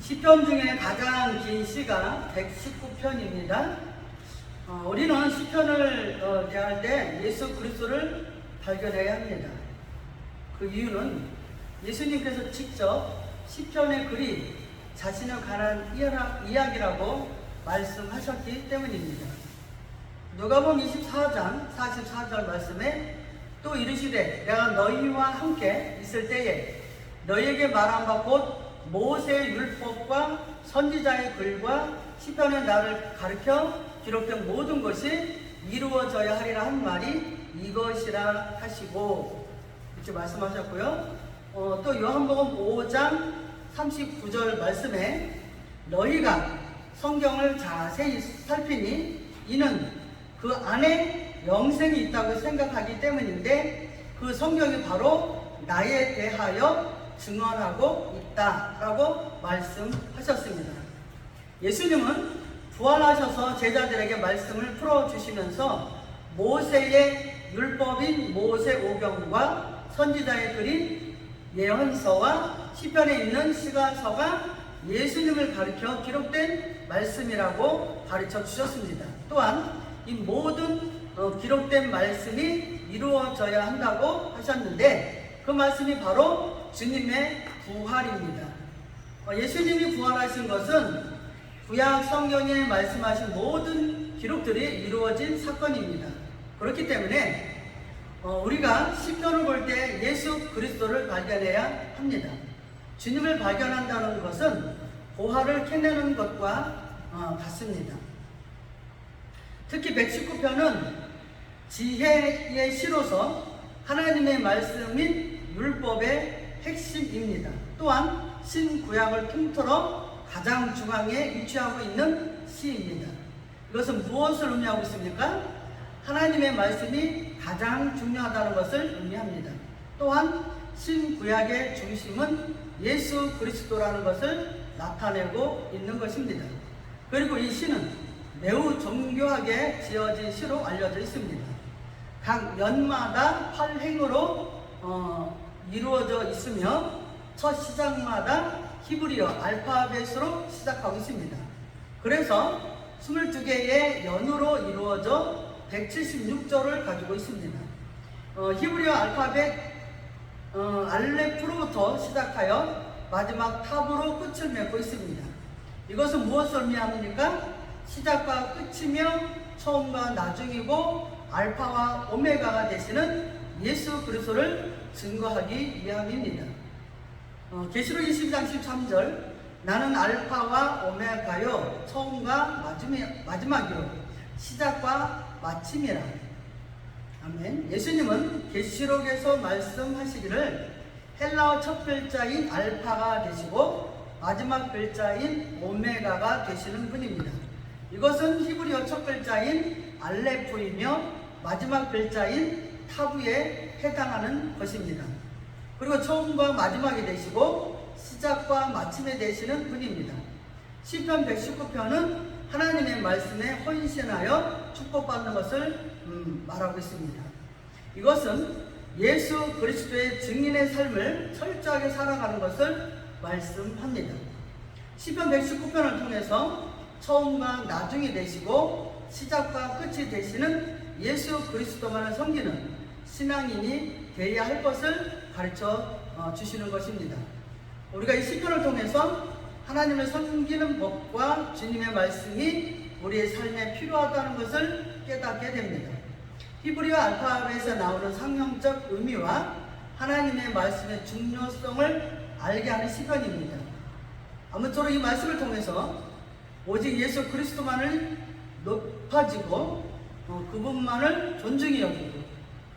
시편 중에 가장 긴 시가 119편입니다. 어, 우리는 시편을 어, 대할 때 예수 그리스도를 발견해야 합니다. 그 이유는 예수님께서 직접 시편의 글이 자신을 관한 이야기라고 말씀하셨기 때문입니다. 누가복음 24장 44절 말씀에 또 이르시되 내가 너희와 함께 있을 때에 너희에게 말한 바곧 모세의 율법과 선지자의 글과 시편의 나를 가르쳐 기록된 모든 것이 이루어져야 하리라 한 말이 이것이라 하시고 이렇게 말씀하셨고요. 어, 또 요한복음 5장 39절 말씀에 너희가 성경을 자세히 살피니 이는 그 안에 영생이 있다고 생각하기 때문인데 그 성경이 바로 나에 대하여 증언하고 있다라고 말씀하셨습니다. 예수님은 부활하셔서 제자들에게 말씀을 풀어주시면서 모세의 율법인 모세오경과 선지자의 글인 예언서와 시편에 있는 시가서가 예수님을 가리켜 기록된 말씀이라고 가르쳐 주셨습니다. 또한 이 모든 어, 기록된 말씀이 이루어져야 한다고 하셨는데 그 말씀이 바로 주님의 부활입니다. 어, 예수님이 부활하신 것은 구약 성경에 말씀하신 모든 기록들이 이루어진 사건입니다. 그렇기 때문에 어, 우리가 시편을 볼 때 예수 그리스도를 발견해야 합니다. 주님을 발견한다는 것은 보화를 캐내는 것과 어, 같습니다. 특히 119편은 지혜의 시로서 하나님의 말씀인 율법의 핵심입니다. 또한 신구약을 통틀어 가장 중앙에 위치하고 있는 시입니다. 이것은 무엇을 의미하고 있습니까? 하나님의 말씀이 가장 중요하다는 것을 의미합니다. 또한 신구약의 중심은 예수 그리스도라는 것을 나타내고 있는 것입니다. 그리고 이 시는 매우 정교하게 지어진 시로 알려져 있습니다. 각 연마다 8행으로 어, 이루어져 있으며 첫 시작마다 히브리어 알파벳으로 시작하고 있습니다. 그래서 22개의 연으로 이루어져 176절을 가지고 있습니다. 어, 히브리어 알파벳 어, 알레프로부터 시작하여 마지막 탑으로 끝을 맺고 있습니다. 이것은 무엇을 의미합니까? 시작과 끝이며 처음과 나중이고 알파와 오메가가 되시는 예수 그리스도를 증거하기 위함입니다. 어, 계시록 22장 13절 나는 알파와 오메가요 처음과 마지막이요 시작과 마침이라 아멘. 예수님은 계시록에서 말씀하시기를 헬라어 첫 글자인 알파가 되시고 마지막 글자인 오메가가 되시는 분입니다. 이것은 히브리어 첫 글자인 알레프이며 마지막 글자인 타부에 해당하는 것입니다. 그리고 처음과 마지막이 되시고 시작과 마침에 되시는 분입니다. 시편 119편은 하나님의 말씀에 헌신하여 축복받는 것을 음, 말하고 있습니다. 이것은 예수 그리스도의 증인의 삶을 철저하게 살아가는 것을 말씀합니다. 시편 119편을 통해서 처음과 나중이 되시고 시작과 끝이 되시는 예수 그리스도만을 섬기는 신앙인이 되어야 할 것을 가르쳐 어, 주시는 것입니다. 우리가 이 시편을 통해서 하나님을 섬기는 법과 주님의 말씀이 우리의 삶에 필요하다는 것을 깨닫게 됩니다. 히브리어 알파벳에서 나오는 상형적 의미와 하나님의 말씀의 중요성을 알게 하는 시편입니다. 아무쪼록 이 말씀을 통해서 오직 예수 그리스도만을 높아지고 어, 그분만을 존중히 여기고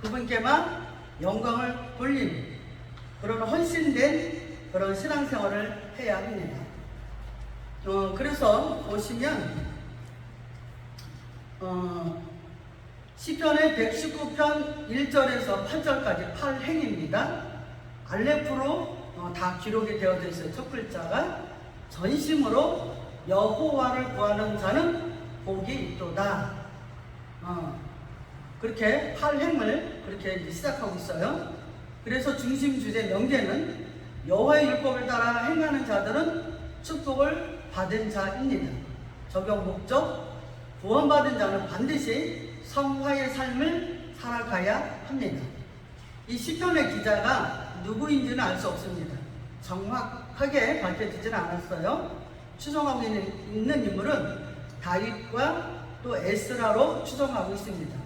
그분께만 영광을 돌리는 그런 헌신된 그런 신앙생활을 해야 합니다. 어, 그래서 보시면 어, 시편의 119편 1절에서 8절까지 8행입니다. 알레프로 어, 다 기록이 되어져 있어요. 첫 글자가 전심으로 여호와를 구하는 자는 복이 있도다. 어, 그렇게 8행을 그렇게 시작하고 있어요. 그래서 중심 주제 명제는 여호와의 율법을 따라 행하는 자들은 축복을 받은 자입니다. 적용 목적 구원받은 자는 반드시 성화의 삶을 살아가야 합니다. 이 시편의 기자가 누구인지는 알 수 없습니다. 정확하게 밝혀지지는 않았어요. 추정하고 있는, 있는 인물은 다윗과 또 에스라로 추정하고 있습니다.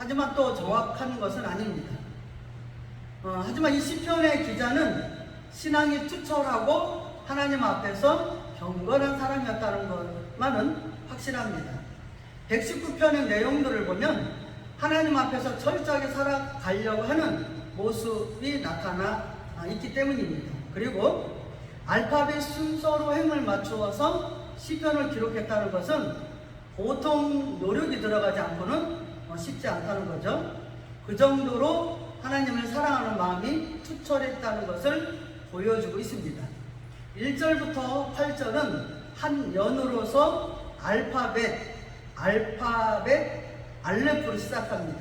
하지만 또 정확한 것은 아닙니다. 어, 하지만 이 시편의 기자는 신앙이 투철하고 하나님 앞에서 경건한 사람이었다는 것만은 확실합니다. 119편의 내용들을 보면 하나님 앞에서 철저하게 살아가려고 하는 모습이 나타나 있기 때문입니다. 그리고 알파벳 순서로 행을 맞추어서 시편을 기록했다는 것은 보통 노력이 들어가지 않고는 어, 쉽지 않다는 거죠. 그 정도로 하나님을 사랑하는 마음이 투철했다는 것을 보여주고 있습니다. 1절부터 8절은 한 연으로서 알파벳, 알파벳, 알레프로 시작합니다.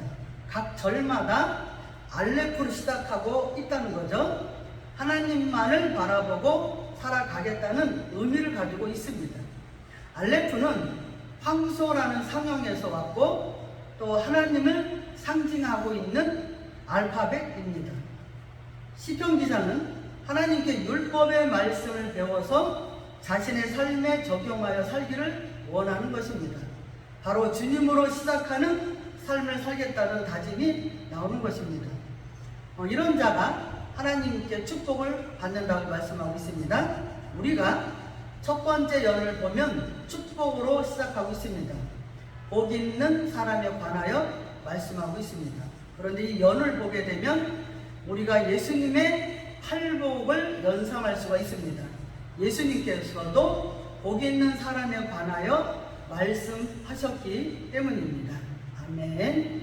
각 절마다 알레프로 시작하고 있다는 거죠. 하나님만을 바라보고 살아가겠다는 의미를 가지고 있습니다. 알레프는 황소라는 상형에서 왔고 또 하나님을 상징하고 있는 알파벳입니다. 시편 기자는 하나님께 율법의 말씀을 배워서 자신의 삶에 적용하여 살기를 원하는 것입니다. 바로 주님으로 시작하는 삶을 살겠다는 다짐이 나오는 것입니다. 어, 이런 자가 하나님께 축복을 받는다고 말씀하고 있습니다. 우리가 첫 번째 연을 보면 축복으로 시작하고 있습니다. 복 있는 사람에 관하여 말씀하고 있습니다. 그런데 이 연을 보게 되면 우리가 예수님의 팔복을 연상할 수가 있습니다. 예수님께서도 복 있는 사람에 관하여 말씀하셨기 때문입니다. 아멘.